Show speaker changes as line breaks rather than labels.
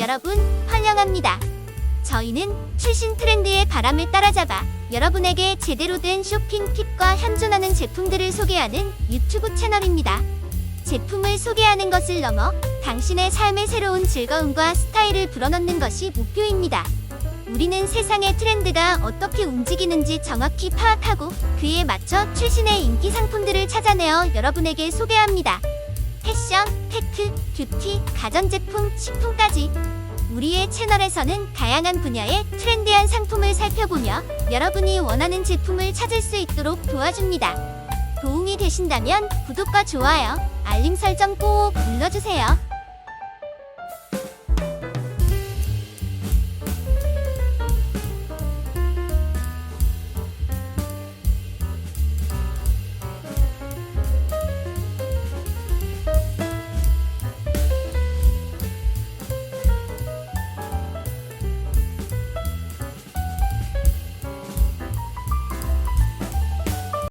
여러분 환영합니다. 저희는 최신 트렌드의 바람을 따라잡아 여러분에게 제대로 된 쇼핑 팁과 현존하는 제품들을 소개하는 유튜브 채널입니다. 제품을 소개하는 것을 넘어 당신의 삶의 새로운 즐거움과 스타일을 불어넣는 것이 목표입니다. 우리는 세상의 트렌드가 어떻게 움직이는지 정확히 파악하고 그에 맞춰 최신의 인기 상품들을 찾아내어 여러분에게 소개합니다. 패션, 테크, 뷰티, 가전제품, 식품까지 우리의 채널에서는 다양한 분야의 트렌디한 상품을 살펴보며 여러분이 원하는 제품을 찾을 수 있도록 도와줍니다. 도움이 되신다면 구독과 좋아요, 알림 설정 꼭 눌러주세요.